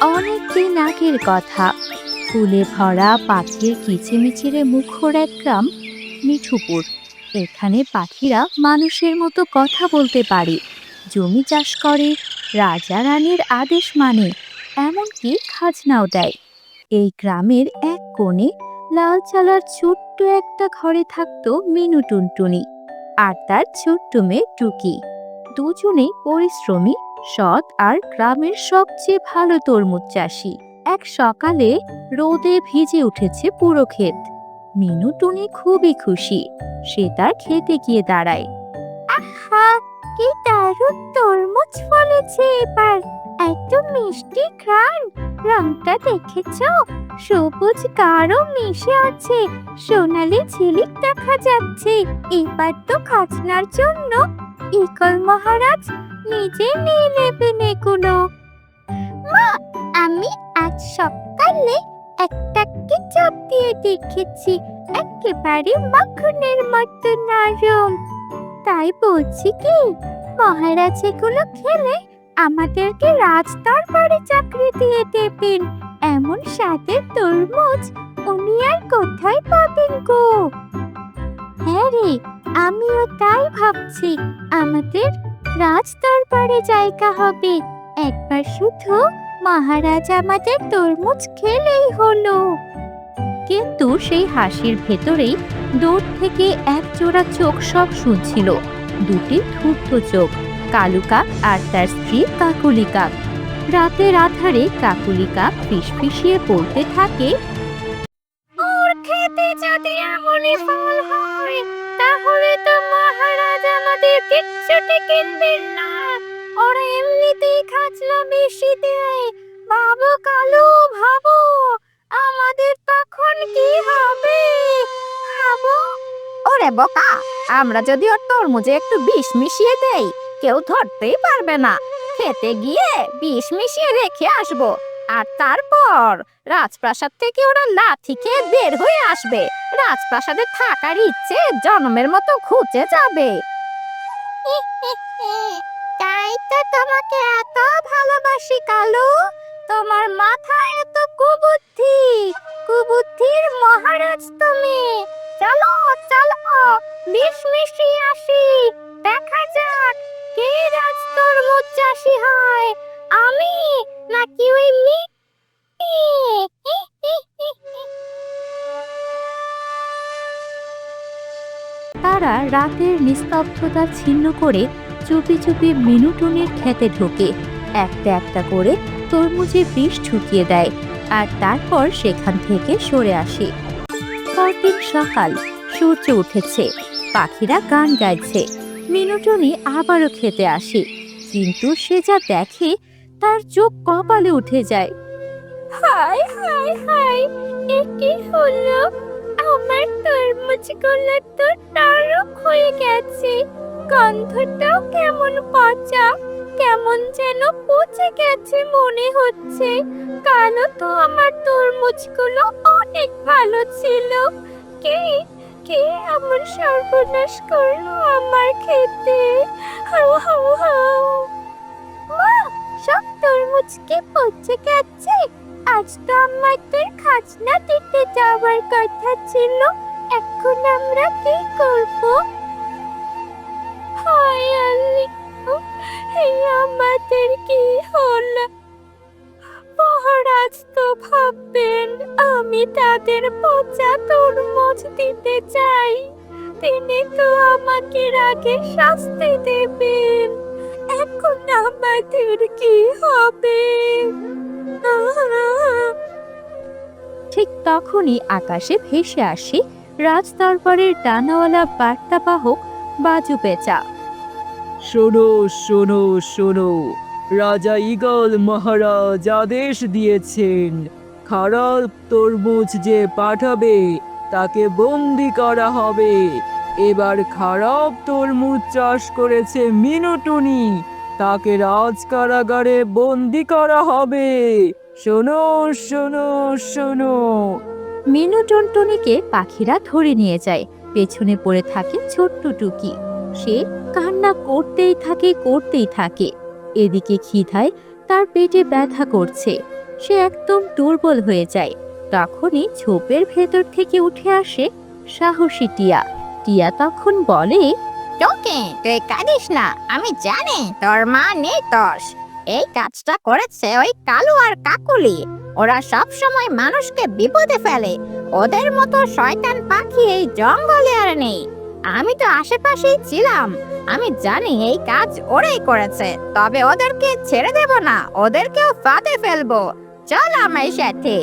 অনেক দিন আগের কথা। ফুলে ভরা পাখির কিচিমিচিরে মুখর এক গ্রাম মিঠুপুর। এখানে পাখিরা মানুষের মতো কথা বলতে পারে। জমি চাষ করে, রাজা রানীর আদেশ মানে এমনকি খাজনাও দেয়। এই গ্রামের এক কোণে লাল চালার ছোট্ট একটা ঘরে থাকতো মিনু টুনটুনি। আর তার ছোট্ট মেয়ে টুকি। দুজনেই পরিশ্রমী সৎ আর গ্রামের সবচেয়ে ভালো তরমুজ চাষি। এক সকালে রোদে ভিজে উঠেছে পুরো ক্ষেত। মিনু টুনি খুবই খুশি। সে তার খেতে গিয়ে দাঁড়ায়। আহা, কি দারুণ তরমুজ ফলেছে এবার। এত মিষ্টি ঘ্রাণ। রংটা দেখেছ? সবুজ গাঢ় মিশে আছে। সোনালি ঝিলিক দেখা যাচ্ছে। এবার তো খাজনার জন্য। ইকল মহারাজ নিজে নিয়ে নেবেন এগুলো মা, আমি আজ সকালে একটাকে চাপ দিয়ে দেখেছি, একেবারে মাখনের মতো নরম। তাই বলছি কি, মহারাজ এগুলো খেলে আমাদেরকে রাজদরবারে চাকরি দিয়ে দেবেন। এমন স্বাদের তরমুজ উনি আর কোথায় পাবেন গো? হ্যাঁ রে, আমিও তাই ভাবছি। আমাদের রাজদরবারে জায়গা হবে। একবার শুধু মহারাজ আমাদের তরমুজ খেলেই হলো। কিন্তু সেই হাসির ভেতরেই দূর থেকে এক জোড়া চোখ সব শুনছিল। দুটি ধূর্ত চোখ কালু কাক আর তার স্ত্রী কাকুলি কাক রাতের আধারে কাকুলি কাক ফিসফিসিয়ে পড়তে থাকে খেতে যদি ফল কিচ্ছুটি কিনবেন না। ওরা এমনিতেই খাজনা বেশি দেয়। বাবু কালু, ভাবো, আমাদের তখন কি হবে? ভাবো। ওরে বোকা, আমরা যদি ওর তরমুজে একটু বিষ মিশিয়ে দেই, কেউ ধরতেই পারবে না। খেতে গিয়ে বিষ মিশিয়ে রেখে আসব। আর তারপর রাজপ্রাসাদ থেকে ওরা লাথি খেয়ে বের হয়ে আসবে। রাজপ্রাসাদে থাকার ইচ্ছে জন্মের মতো খুঁজে যাবে। তাই তো তোমাকে এত ভালোবাসি, কালু। তোমার মাথায় এত কুবুদ্ধি। কুবুদ্ধির মহারাজ তুমি। চলো চলো বিষ আসি। দেখা যাক কে রাজ তরমুজ চাষি হয়। আমি নাকি ওই তারা রাতের নিস্তব্ধতা ছিন্ন করে চুপি চুপি মিনুটুনির খেতে ঢোকে। একটা একটা করে তরমুজে বিষ ঢুকিয়ে দেয় আর তারপর সেখান থেকে সরে আসে। পরদিন সকাল, সূর্য উঠেছে, পাখিরা গান গাইছে। মিনুটুনি আবারও খেতে আসে, কিন্তু সে যা দেখে তার চোখ কপালে উঠে যায়। হাই হাই হাই এ কি হলো? আমার তরমুজগুলো তো নরম হয়ে গেছে। গন্ধটাও কেমন পচা, কেমন যেন পচে গেছে মনে হচ্ছে। কালো তো আমার তরমুজগুলো অনেক ভালো ছিল। কে কে আমার সর্বনাশ করল আমার খেতে? হাউ হাউ হাউ। মা, সব তরমুজ কি পচে গেছে? আজ তো আমাদের খাজনা দিতে যাওয়ার কথা ছিল, এখন আমরা কি করব? হায় আল্লাহ আমাদের কি হলো? মহারাজ তো ভাববেন, আমি তাদের পচা তরমুজ দিতে চাই। তিনি তো আমাকে আগে শাস্তি দেবেন, এখন আমাদের কি হবে? ঠিক তখনই আকাশে ভেসে আসে রাজ দরবারের ডানাওয়ালা বার্তাবাহক বাজু পেঁচা শোনো শোনো শোনো, রাজা ইগল মহারাজ আদেশ দিয়েছেন, খারাপ তরমুজ যে পাঠাবে, তাকে বন্দি করা হবে। এবার খারাপ তরমুজ চাষ করেছে মিনুটুনি তাকে রাজ কারাগারে বন্দি করা হবে। শোনো শোনো শোনো। মিনু টুনটুনিকে পাখিরা ধরে নিয়ে যায়। পেছনে পড়ে থাকে ছোট্ট টুকি। সে কান্না করতেই থাকে করতেই থাকে। এদিকে খিদায় তার পেটে ব্যথা করছে। সে একদম দুর্বল হয়ে যায়। তখনই ঝোপের ভেতর থেকে উঠে আসে সাহসী টিয়া। টিয়া তখন বলে তোকে তুই কাঁদিস না, আমি জানি তোর মা নেই নির্দোষ। এই কাজটা করেছে ওই কালু আর কাকুলি। ওরা সব সময় মানুষকে বিপদে ফেলে। ওদের মতো শয়তান পাখি এই জঙ্গলে আর নেই। আমি তো আশেপাশেই ছিলাম। আমি জানি এই কাজ ওরাই করেছে। তবে ওদেরকে ছেড়ে দেব না, ওদেরকেও ফাঁদে ফেলব। চল আমার সাথে।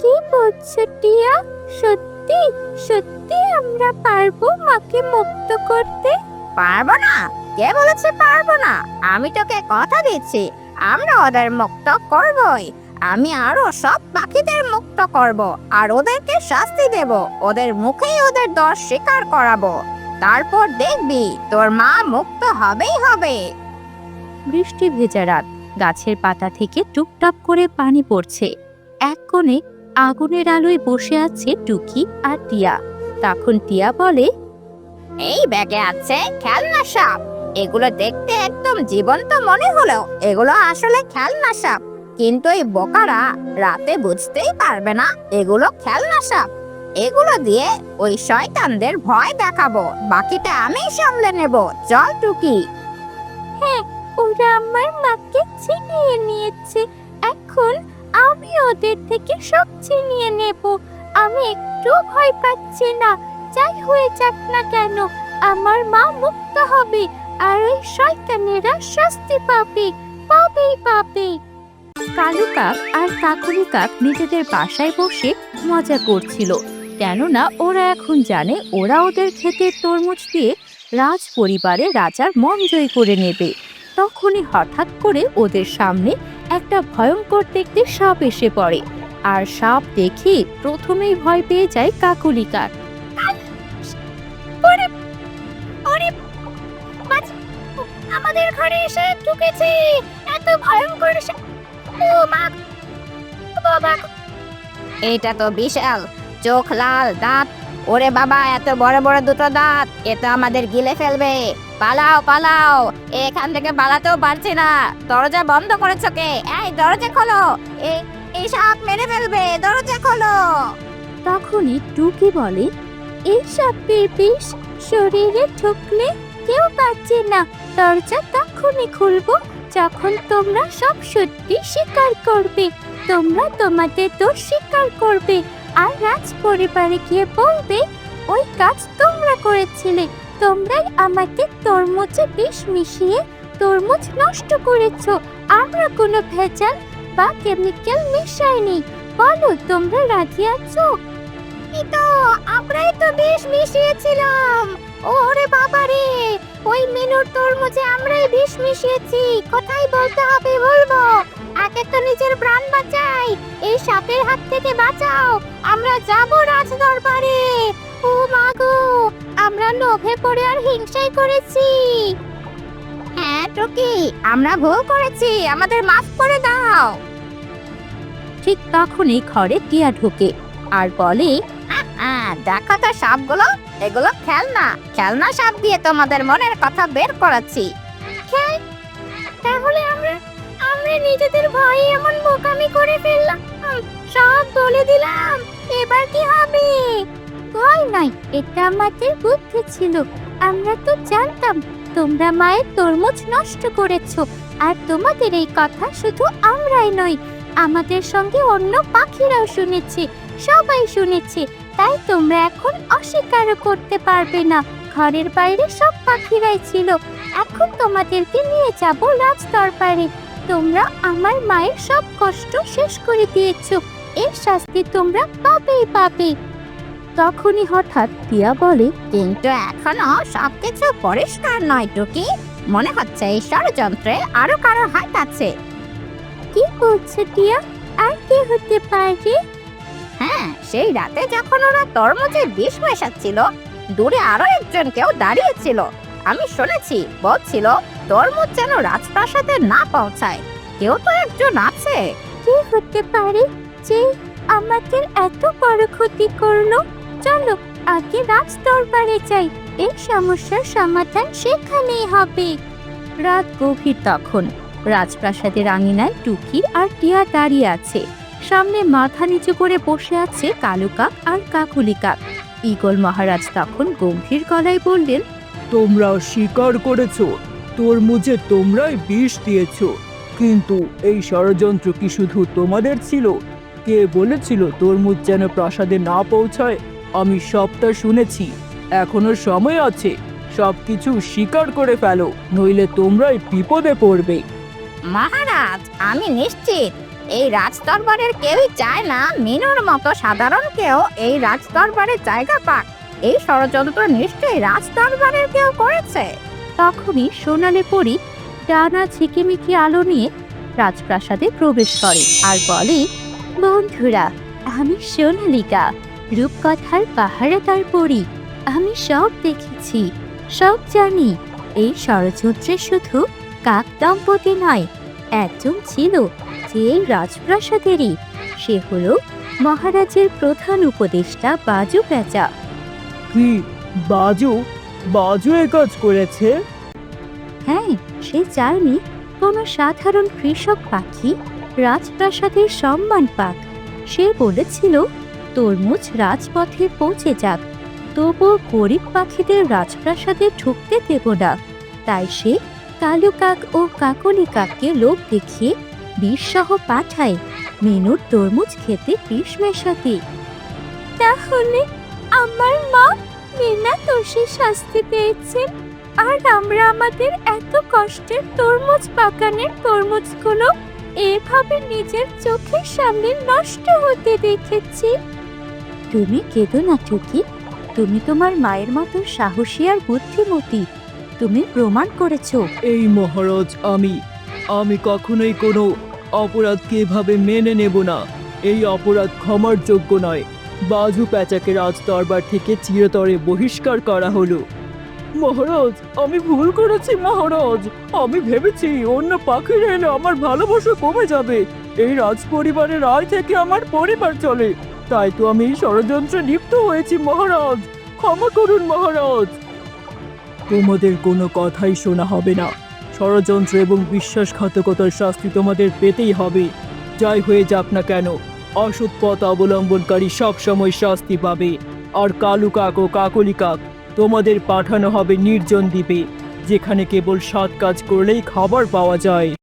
কি বলছো, টিয়া? সত্যি সত্যি সত্যি আমরা পারব মাকে মুক্ত করতে? পারব না। কে বলেছে পারব না? আমি তোকে কথা দিচ্ছি। আমরা ওদের মুক্ত করবই। আমি আরও সব পাখিদের মুক্ত করব আর ওদেরকে শাস্তি দেব। ওদের মুখেই ওদের দোষ স্বীকার করাবো। তারপর দেখবি তোর মা মুক্ত হবেই হবে। বৃষ্টি ভেজা রাত। গাছের পাতা থেকে টুপটাপ করে পানি পড়ছে। এক কোণে আগুনের আলোয় বসে আছে টুকি আর টিয়া। তখন টিয়া বলে এই ব্যাগে আছে খেলনা সাপ। এগুলো দেখতে একদম জীবন্ত মনে হলো এগুলো আসলে খেলনা সাপ। কিন্তু এই বোকারা রাতে বুঝতেই পারবে না এগুলো খেলনা সাপ। এগুলো দিয়ে ওই শয়তানদের ভয় দেখাবো। বাকিটা আমি সামলে নেব। চল টুকি। হ্যাঁ ওরা আমার মাকে ছিনিয়ে নিয়েছে। এখন আমি ওদের থেকে সব ছিনিয়ে নেব। আমি একটু ভয় পাচ্ছি না। যাই হয়ে যাক না কেন, আমার মা মুক্ত হবে আর ওই শয়তানেরা শাস্তি পাবে পাবেই পাবে। কালু কাক আর কাকুলি কাক নিজেদের বাসায় বসে মজা করছিল, কেননা ওরা এখন জানে ওরা ওদের ক্ষেতের তরমুজ দিয়ে রাজ পরিবারে রাজার মন জয় করে নেবে। তখনই হঠাৎ করে ওদের সামনে একটা ভয়ঙ্কর দেখতে সাপ এসে পড়ে। আর সাপ দেখে প্রথমেই ভয় পেয়ে যায় কাকুলি কাক আমাদের ঘরে এসে ঢুকেছে। এত ভয়ঙ্কর ও মা বাবা। এটা তো বিশাল চোখ লাল দাঁত। ওরে বাবা এত বড় বড় দুটো দাঁত এ তো আমাদের গিলে ফেলবে। পালাও পালাও। এখান থেকে পালাতেও পারছি না। দরজা বন্ধ করেছ কে? এই, দরজা খোলো। এই সাপ মেরে ফেলবে, দরজা খোলো। তখনই টুকি বলে, এই সাপের বিষ শরীরে ঠুকলে কেউ বাঁচে না। দরজা তখনই খুলবো যখন তোমরা সব সত্যি স্বীকার করবে। তোমরা তোমাদের দোষ স্বীকার করবে। আর রাজ পরিবারে গিয়ে বলবে, ওই কাজ তোমরা করেছিলে। তোমরাই আমাকে তরমুজে বিষ মিশিয়ে তরমুজ নষ্ট করেছ। আমরা কোনো ভেজাল বা কেমিক্যাল মিশাইনি। বলো, তোমরা রাজি আছো? তো আমরাই তো বিষ মিশিয়েছিলাম। ওরে বাবা রে ওই মিনুর তরমুজে আমরাই বিষ মিশিয়েছি। কোথায় বলতে হবে বলব? এক একটা নিজের প্রাণ বাঁচাই। এই সাপের হাত থেকে বাঁচাও। আমরা যাব রাজ দরবারে ও মাগো আমরা লোভে পড়ে আর হিংসাই করেছি। হ্যাঁ টুকি, আমরা ভুল করেছি, আমাদের মাফ করে দাও। ঠিক তখনই ঘরে টিয়া ঢোকে আর বলে দেখো তো সাপগুলো, এগুলো খেলনা। খেলনা সাপ দিয়ে তোমাদের মনের কথা বের করাচ্ছি। তাহলে আমরা আমরা নিজেদের ভয়ে এমন বোকামি করে ফেললাম। সব বলে দিলাম। এবার কি হবে? ভয় নয় এটা আমাদের বুদ্ধি ছিল। আমরা তো জানতাম, তোমরা মায়ের তরমুজ নষ্ট করেছ, আর তোমাদের এই কথা শুধু আমরাই নই, আমাদের সঙ্গে অন্য পাখিরাও শুনেছে, সবাই শুনেছে, তাই তোমরা এখন অস্বীকারও করতে পারবে না, ঘরের বাইরে সব পাখিরাই ছিল, এখন তোমাদেরকে নিয়ে যাব রাজ দরবারে তোমরা আমার মায়ের সব কষ্ট শেষ করে দিয়েছ, এর শাস্তি তোমরা পাবেই পাবে। তখনই হঠাৎ টিয়া বলে, কিন্তু এখনও সবকিছু পরিষ্কার নয়, টুকি। মনে হচ্ছে এই ষড়যন্ত্রে আরও কারও হাত আছে। কি বলছে টিয়া? আর কি হতে পারে? হ্যাঁ সেই রাতে যখন ওরা তরমুজের বিষ মেশাচ্ছিল, দূরে আরও একজন কেউ দাঁড়িয়েছিল। আমি শুনেছি, বলছিল তরমুজ যেন রাজপ্রাসাদে না পৌঁছায়। কেউ তো একজন আছে। কি হতে পারে? যে আমাদের এত বড় ক্ষতি করল? চলো আগে রাজ দরবারে যাই। এই সমস্যার সমাধান সেখানেই হবে। রাত গভীর তখন। রাজপ্রাসাদের আঙিনায় টুকি আর টিয়া দাঁড়িয়ে আছে। সামনে মাথা নিচু করে বসে আছে কালো কাক আর কাকুলি কাক। ঈগল মহারাজ তখন গম্ভীর গলায় বললেন তোমরা স্বীকার করেছ। তরমুজে তোমরাই বিষ দিয়েছ। কিন্তু এই ষড়যন্ত্র কি শুধু তোমাদের ছিল? কে বলেছিল তরমুজ যেন প্রাসাদে না পৌঁছায়? আমি সবটা শুনেছি। এখনও সময় আছে। সবকিছু স্বীকার করে ফেলো নইলে তোমরাই বিপদে পড়বে। মহারাজ আমি নিশ্চিত। এই রাজদরবারের কেউই চায় না মিনুর মতো সাধারণ কেউ এই রাজদরবারের জায়গা পাক। এই ষড়যন্ত্র নিশ্চয়ই রাজদরবারের কেউ করেছে। তখনই সোনালে পরি ডানা ঝিকিমিকি আলো নিয়ে রাজপ্রাসাদে প্রবেশ করে আর বলে বন্ধুরা আমি সোনালিকা। রূপকথার পাহারাদার পড়ি আমি সব দেখেছি সব জানি। এই ষড়যন্ত্রে শুধু কাক দম্পতি নয় একজন ছিল যে রাজপ্রাসাদেরই। সে হল মহারাজের প্রধান উপদেষ্টা বাজু পেঁচা। কি? বাজু? বাজু এ কাজ করেছে? হ্যাঁ সে চায়নি কোনো সাধারণ কৃষক পাখি রাজপ্রাসাদের সম্মান পাক। সে বলেছিল তরমুজ রাজপথে পৌঁছে যাক। তবুও গরিব পাখিদের রাজপ্রাসাদে ঢুকতে দেব না। তাই সে কালু কাক ও কাকলি কাককে লোক দেখিয়ে বিষ সহ পাঠায় মেনুর তরমুজ খেতে বিষ মেশাতে। তাহলে আমার মা বিনা দোষে শাস্তি পেয়েছেন আর আমরা আমাদের এত কষ্টের তরমুজ বাগানের তরমুজগুলো এভাবে নিজের চোখের সামনে নষ্ট হতে দেখেছি। তুমি কেঁদো না টুকি তুমি তোমার মায়ের মতো সাহসী আর বুদ্ধিমতী। তুমি প্রমাণ করেছ। এই মহারাজ, আমি আমি কখনোই কোনো অপরাধকে এভাবে মেনে নেব না। এই অপরাধ ক্ষমার যোগ্য নয়। বাজু প্যাচাকে রাজ দরবার থেকে চিরতরে বহিষ্কার করা হলো। মহারাজ, আমি ভুল করেছি মহারাজ। আমি ভেবেছি অন্য পাখিরা এলে আমার ভালোবাসা কমে যাবে। এই রাজ পরিবারের আয় থেকে আমার পরিবার চলে। তাই তো আমি ষড়যন্ত্রে লিপ্ত হয়েছি, মহারাজ। ক্ষমা করুন, মহারাজ। তোমাদের কোনো কথাই শোনা হবে না। ষড়যন্ত্র এবং বিশ্বাসঘাতকতার শাস্তি তোমাদের পেতেই হবে। যাই হয়ে যাক না কেন, অসৎ পথ অবলম্বনকারী সবসময় শাস্তি পাবে। আর কালু কাক ও কাকলি কাক তোমাদের পাঠানো হবে নির্জন দ্বীপে, যেখানে কেবল সাত কাজ করলেই খাবার পাওয়া যায়।